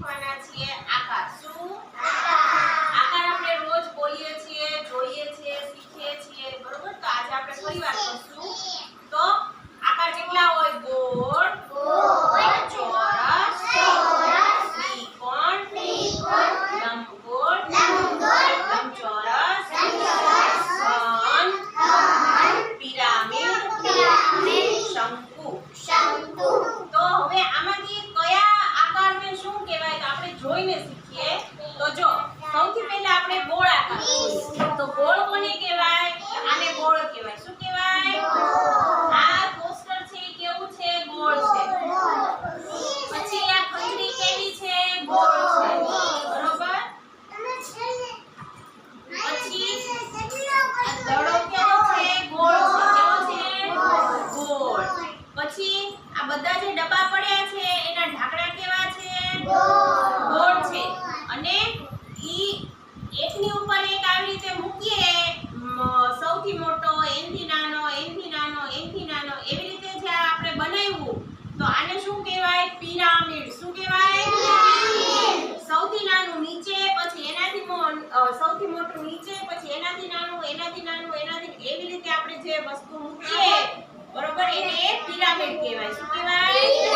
શીખવાના છીએ આકાર. શું? આકાશ આપણે રોજ બોલીએ છીએ, જોઈએ છીએ, શીખીએ છીએ. બરોબર? તો આજે આપણે ફરીવાર નંબર એક રીતે મૂકીએ? સૌથી મોટો એનથી નાનો એનથી નાનો એનથી નાનો એવી રીતે જે આપણે બનાવ્યું. તો આને શું કહેવાય? પિરામિડ. શું કહેવાય? સૌથી નાનું નીચે પછી એનાથી સૌથી મોટું નીચે પછી એનાથી નાનું એનાથી નાનું એનાથી એવી રીતે આપણે જે વસ્તુ મૂકીએ. બરોબર? એને પિરામિડ કહેવાય. શું કહેવાય?